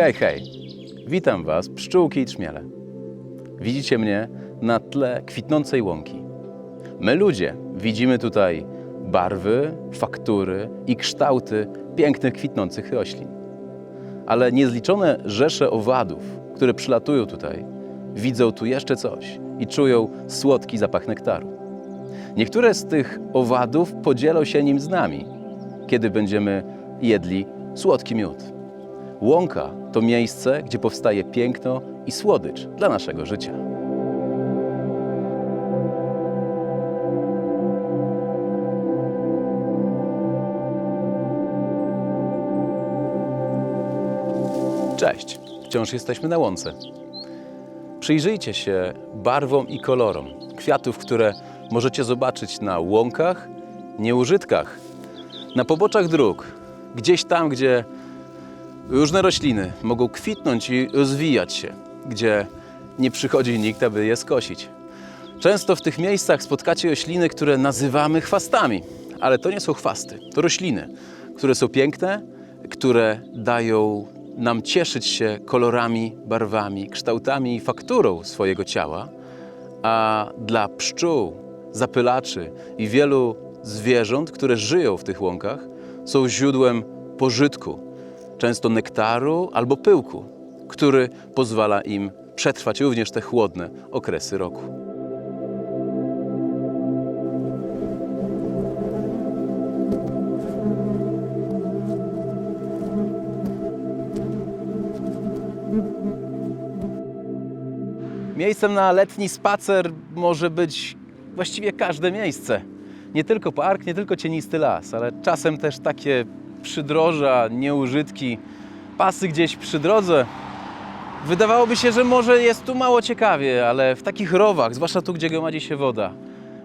Hej, hej! Witam Was, pszczółki i trzmiele. Widzicie mnie na tle kwitnącej łąki. My ludzie widzimy tutaj barwy, faktury i kształty pięknych kwitnących roślin. Ale niezliczone rzesze owadów, które przylatują tutaj, widzą tu jeszcze coś i czują słodki zapach nektaru. Niektóre z tych owadów podzielą się nim z nami, kiedy będziemy jedli słodki miód. Łąka to miejsce, gdzie powstaje piękno i słodycz dla naszego życia. Cześć, wciąż jesteśmy na łące. Przyjrzyjcie się barwom i kolorom kwiatów, które możecie zobaczyć na łąkach, nieużytkach, na poboczach dróg, gdzieś tam, gdzie różne rośliny mogą kwitnąć i rozwijać się, gdzie nie przychodzi nikt, aby je skosić. Często w tych miejscach spotkacie rośliny, które nazywamy chwastami, ale to nie są chwasty, to rośliny, które są piękne, które dają nam cieszyć się kolorami, barwami, kształtami i fakturą swojego ciała, a dla pszczół, zapylaczy i wielu zwierząt, które żyją w tych łąkach, są źródłem pożytku, często nektaru albo pyłku, który pozwala im przetrwać również te chłodne okresy roku. Miejscem na letni spacer może być właściwie każde miejsce. Nie tylko park, nie tylko cienisty las, ale czasem też takie przydroża, nieużytki, pasy gdzieś przy drodze. Wydawałoby się, że może jest tu mało ciekawie, ale w takich rowach, zwłaszcza tu, gdzie gromadzi się woda,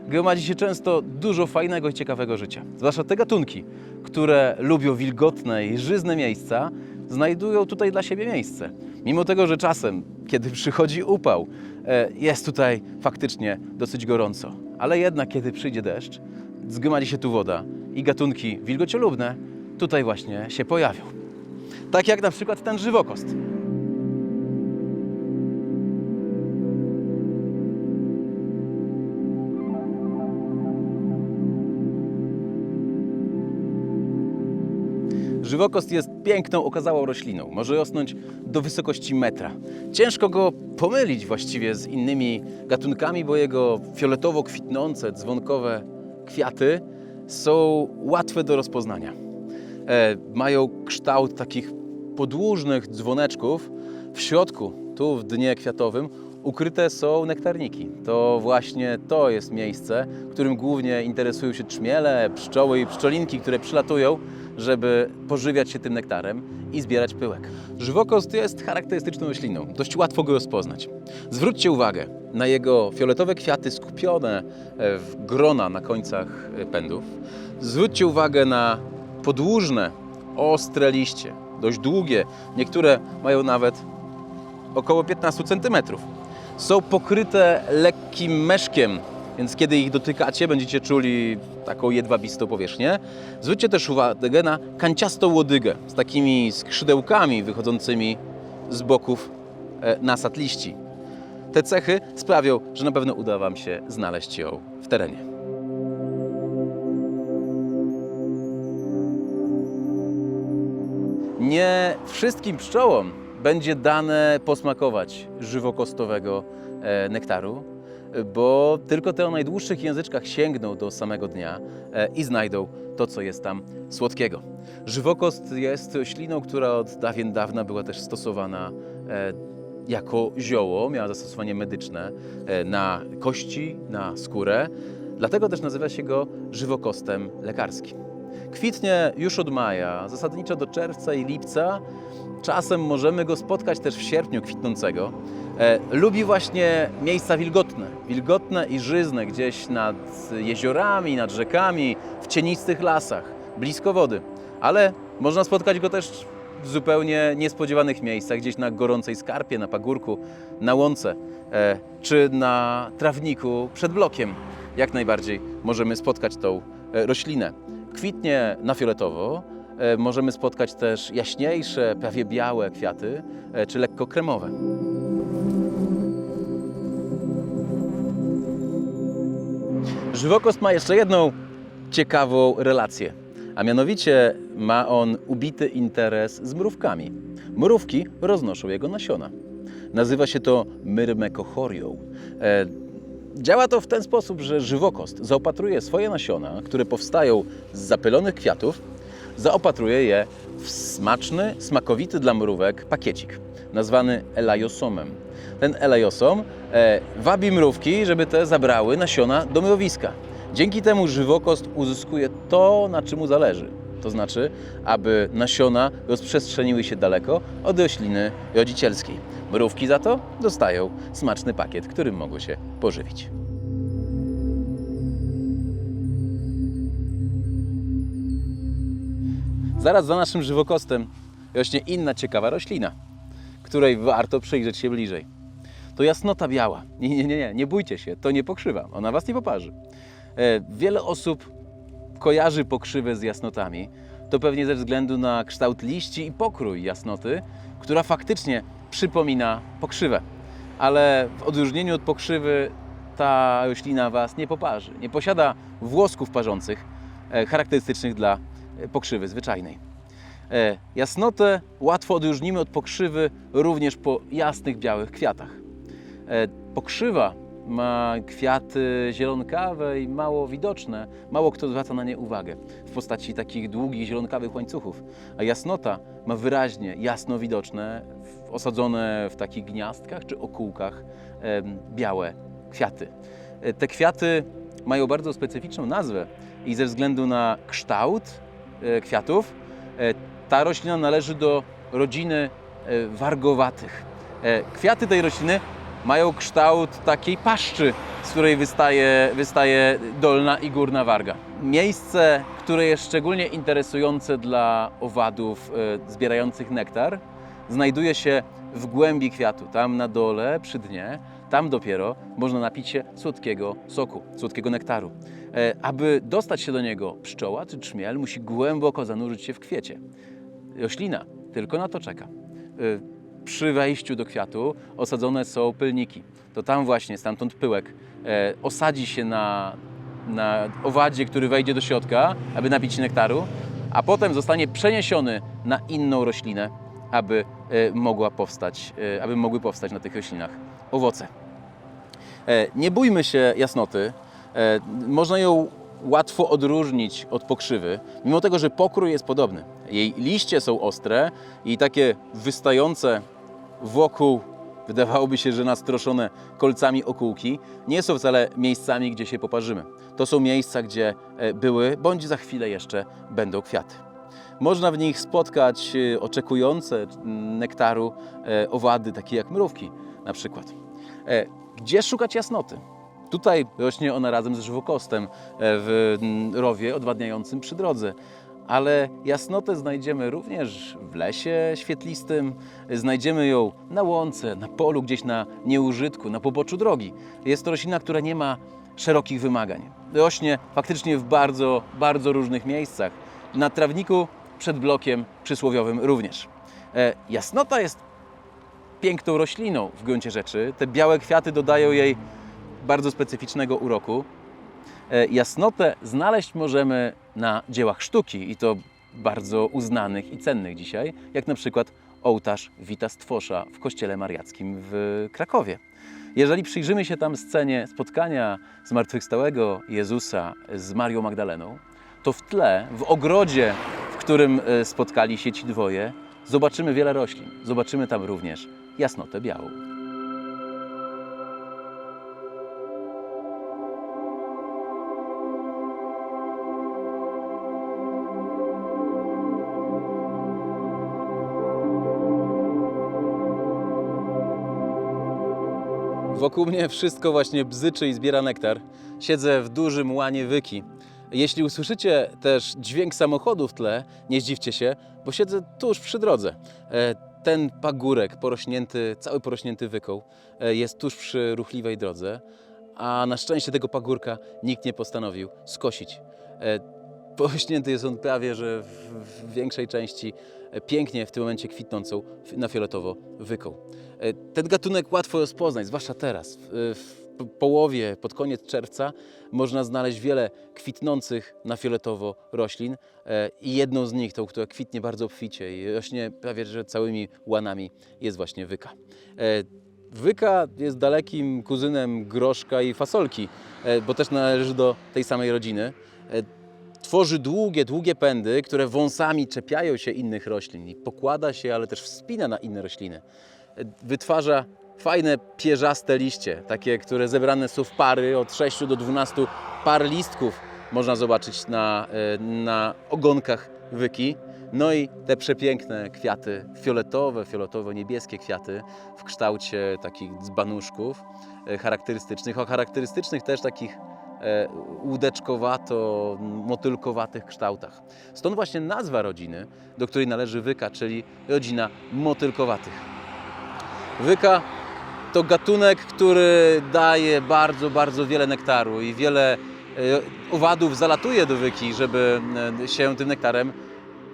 gromadzi się często dużo fajnego i ciekawego życia. Zwłaszcza te gatunki, które lubią wilgotne i żyzne miejsca, znajdują tutaj dla siebie miejsce. Mimo tego, że czasem, kiedy przychodzi upał, e, jest tutaj faktycznie dosyć gorąco. Ale jednak, kiedy przyjdzie deszcz, zgromadzi się tu woda i gatunki wilgociolubne tutaj właśnie się pojawią. Tak jak na przykład ten żywokost. Żywokost jest piękną, okazałą rośliną. Może rosnąć do wysokości metra. Ciężko go pomylić właściwie z innymi gatunkami, bo jego fioletowo kwitnące, dzwonkowe kwiaty są łatwe do rozpoznania. E, mają kształt takich podłużnych dzwoneczków. W środku, tu w dnie kwiatowym, ukryte są nektarniki. To właśnie to jest miejsce, którym głównie interesują się trzmiele, pszczoły i pszczolinki, które przylatują, żeby pożywiać się tym nektarem i zbierać pyłek. Żywokost jest charakterystyczną rośliną, dość łatwo go rozpoznać. Zwróćcie uwagę na jego fioletowe kwiaty skupione e, w grona na końcach e, pędów. Zwróćcie uwagę na podłużne, ostre liście, dość długie, niektóre mają nawet około 15 cm. Są pokryte lekkim meszkiem, więc kiedy ich dotykacie, będziecie czuli taką jedwabistą powierzchnię. Zwróćcie też uwagę na kanciastą łodygę z takimi skrzydełkami wychodzącymi z boków e, nasad liści. Te cechy sprawią, że na pewno uda Wam się znaleźć ją w terenie. Nie wszystkim pszczołom będzie dane posmakować żywokostowego e, nektaru, bo tylko te o najdłuższych języczkach sięgną do samego dnia e, i znajdą to, co jest tam słodkiego. Żywokost jest rośliną, która od dawien dawna była też stosowana e, jako zioło, miała zastosowanie medyczne na kości, na skórę. Dlatego też nazywa się go żywokostem lekarskim. Kwitnie już od maja, zasadniczo do czerwca i lipca. Czasem możemy go spotkać też w sierpniu kwitnącego. E, lubi właśnie miejsca wilgotne, wilgotne i żyzne, gdzieś nad jeziorami, nad rzekami, w cienistych lasach, blisko wody. Ale można spotkać go też w zupełnie niespodziewanych miejscach, gdzieś na gorącej skarpie, na pagórku, na łące e, czy na trawniku przed blokiem. Jak najbardziej możemy spotkać tą e, roślinę. Kwitnie na fioletowo, e, możemy spotkać też jaśniejsze, prawie białe kwiaty, e, czy lekko kremowe. Żywokost ma jeszcze jedną ciekawą relację, a mianowicie ma on ubity interes z mrówkami. Mrówki roznoszą jego nasiona. Nazywa się to myrmekochorią. Działa to w ten sposób, że żywokost zaopatruje swoje nasiona, które powstają z zapylonych kwiatów, zaopatruje je w smaczny, smakowity dla mrówek pakiecik, nazwany elajosomem. Ten elajosom e, wabi mrówki, żeby te zabrały nasiona do mrowiska. Dzięki temu żywokost uzyskuje to, na czym mu zależy. To znaczy, aby nasiona rozprzestrzeniły się daleko od rośliny rodzicielskiej. Mrówki za to dostają smaczny pakiet, którym mogą się pożywić. Zaraz za naszym żywokostem rośnie inna ciekawa roślina, której warto przyjrzeć się bliżej. To jasnota biała. Nie, nie, nie, nie, nie bójcie się, to nie pokrzywa, ona was nie poparzy. E, wiele osób kojarzy pokrzywę z jasnotami. To pewnie ze względu na kształt liści i pokrój jasnoty, która faktycznie przypomina pokrzywę. Ale w odróżnieniu od pokrzywy ta roślina was nie poparzy. Nie posiada włosków parzących e, charakterystycznych dla e, pokrzywy zwyczajnej. E, Jasnotę łatwo odróżnimy od pokrzywy również po jasnych, białych kwiatach. Pokrzywa ma kwiaty zielonkawe i mało widoczne, mało kto zwraca na nie uwagę w postaci takich długich zielonkawych łańcuchów, a jasnota ma wyraźnie jasno widoczne, osadzone w takich gniazdkach czy okółkach białe kwiaty. E, Te kwiaty mają bardzo specyficzną nazwę i ze względu na kształt e, kwiatów e, ta roślina należy do rodziny wargowatych. Kwiaty tej rośliny mają kształt takiej paszczy, z której wystaje, wystaje dolna i górna warga. Miejsce, które jest szczególnie interesujące dla owadów zbierających nektar, znajduje się w głębi kwiatu, tam na dole, przy dnie. Tam dopiero można napić się słodkiego soku, słodkiego nektaru. E, Aby dostać się do niego pszczoła czy trzmiel musi głęboko zanurzyć się w kwiecie. Roślina tylko na to czeka. Y, Przy wejściu do kwiatu osadzone są pylniki. To tam właśnie, stamtąd pyłek e, osadzi się na, na owadzie, który wejdzie do środka, aby napić się nektaru, a potem zostanie przeniesiony na inną roślinę, aby e, mogła powstać, e, aby mogły powstać na tych roślinach owoce. E, Nie bójmy się jasnoty. Można ją łatwo odróżnić od pokrzywy, mimo tego, że pokrój jest podobny. Jej liście są ostre i takie wystające wokół, wydawałoby się, że nastroszone kolcami okółki, nie są wcale miejscami, gdzie się poparzymy. To są miejsca, gdzie były, bądź za chwilę jeszcze będą kwiaty. Można w nich spotkać e, oczekujące mm, nektaru e, owady, takie jak mrówki na przykład. E, Gdzie szukać jasnoty? Tutaj rośnie ona razem z żywokostem e, w rowie odwadniającym przy drodze. Ale jasnotę znajdziemy również w lesie świetlistym, znajdziemy ją na łące, na polu, gdzieś na nieużytku, na poboczu drogi. Jest to roślina, która nie ma szerokich wymagań. Rośnie faktycznie w bardzo, bardzo różnych miejscach. Na trawniku przed blokiem przysłowiowym również. E, Jasnota jest piękną rośliną w gruncie rzeczy. Te białe kwiaty dodają jej bardzo specyficznego uroku. E, Jasnotę znaleźć możemy na dziełach sztuki i to bardzo uznanych i cennych dzisiaj, jak na przykład ołtarz Wita Stwosza w kościele mariackim w Krakowie. Jeżeli przyjrzymy się tam scenie spotkania zmartwychwstałego Jezusa z Marią Magdaleną, to w tle, w ogrodzie, którym e, spotkali się ci dwoje, zobaczymy wiele roślin. Zobaczymy tam również jasnotę białą. Wokół mnie wszystko właśnie bzyczy i zbiera nektar. Siedzę w dużym łanie wyki. Jeśli usłyszycie też dźwięk samochodu w tle, nie zdziwcie się, bo siedzę tuż przy drodze. E, Ten pagórek porośnięty, cały porośnięty wyką e, jest tuż przy ruchliwej drodze, a na szczęście tego pagórka nikt nie postanowił skosić. E, Porośnięty jest on prawie, że w, większej części pięknie w tym momencie kwitnącą na fioletowo wyką. E, Ten gatunek łatwo rozpoznać, zwłaszcza teraz. W połowie, pod koniec czerwca można znaleźć wiele kwitnących na fioletowo roślin e, i jedną z nich, tą, która kwitnie bardzo obficie i rośnie prawie że całymi łanami, jest właśnie wyka. E, Wyka jest dalekim kuzynem groszka i fasolki, e, bo też należy do tej samej rodziny. Tworzy długie, długie pędy, które wąsami czepiają się innych roślin i pokłada się, ale też wspina na inne rośliny. Wytwarza fajne, pierzaste liście, takie, które zebrane są w pary od 6 do 12 par listków można zobaczyć na, e, na ogonkach wyki. No i te przepiękne kwiaty, fioletowe, fioletowo-niebieskie kwiaty w kształcie takich dzbanuszków e, charakterystycznych, o charakterystycznych też takich e, łódeczkowato-motylkowatych kształtach. Stąd właśnie nazwa rodziny, do której należy wyka, czyli rodzina motylkowatych. Wyka to gatunek, który daje bardzo, bardzo wiele nektaru i wiele e, owadów zalatuje do wyki, żeby e, się tym nektarem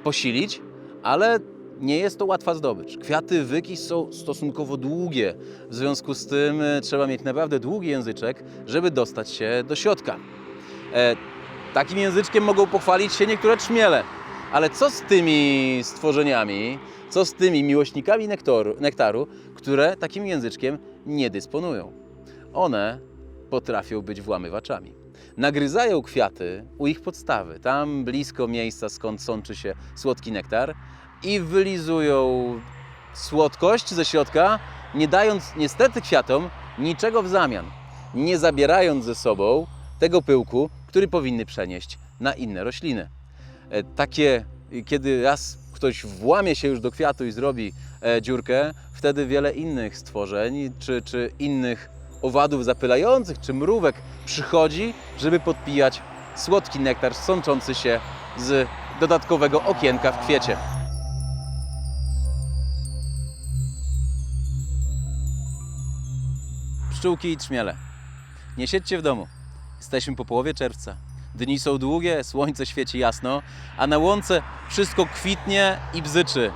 posilić, ale nie jest to łatwa zdobycz. Kwiaty wyki są stosunkowo długie, w związku z tym e, trzeba mieć naprawdę długi języczek, żeby dostać się do środka. E, takim języczkiem mogą pochwalić się niektóre trzmiele, ale co z tymi stworzeniami, co z tymi miłośnikami nektaru, nektaru które takim języczkiem nie dysponują? One potrafią być włamywaczami. Nagryzają kwiaty u ich podstawy, tam blisko miejsca, skąd sączy się słodki nektar i wylizują słodkość ze środka, nie dając niestety kwiatom niczego w zamian, nie zabierając ze sobą tego pyłku, który powinny przenieść na inne rośliny. E, Takie, kiedy raz ktoś włamie się już do kwiatu i zrobi e, dziurkę, wtedy wiele innych stworzeń, czy, czy innych owadów zapylających, czy mrówek przychodzi, żeby podpijać słodki nektar sączący się z dodatkowego okienka w kwiecie. Pszczółki i trzmiele. Nie siedźcie w domu. Jesteśmy po połowie czerwca. Dni są długie, słońce świeci jasno, a na łące wszystko kwitnie i bzyczy.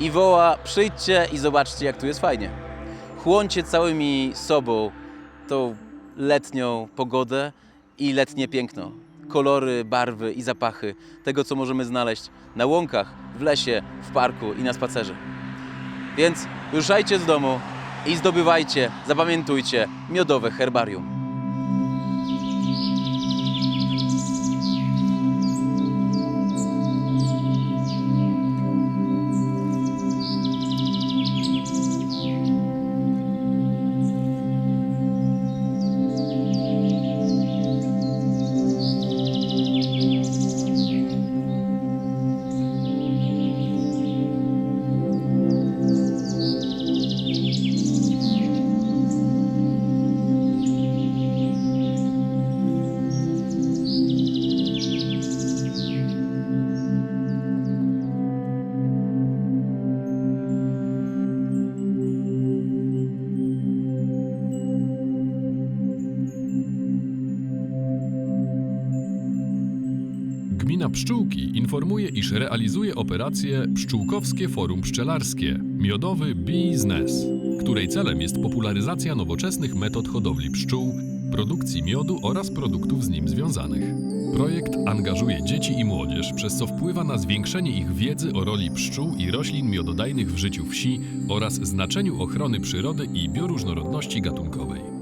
I woła, przyjdźcie i zobaczcie, jak tu jest fajnie. Chłoncie całymi sobą tą letnią pogodę i letnie piękno. Kolory, barwy i zapachy tego, co możemy znaleźć na łąkach, w lesie, w parku i na spacerze. Więc ruszajcie z domu i zdobywajcie, zapamiętujcie, miodowe herbarium. Informuje, iż realizuje operację Pszczółkowskie Forum Pszczelarskie Miodowy Biznes, której celem jest popularyzacja nowoczesnych metod hodowli pszczół, produkcji miodu oraz produktów z nim związanych. Projekt angażuje dzieci i młodzież, przez co wpływa na zwiększenie ich wiedzy o roli pszczół i roślin miododajnych w życiu wsi oraz znaczeniu ochrony przyrody i bioróżnorodności gatunkowej.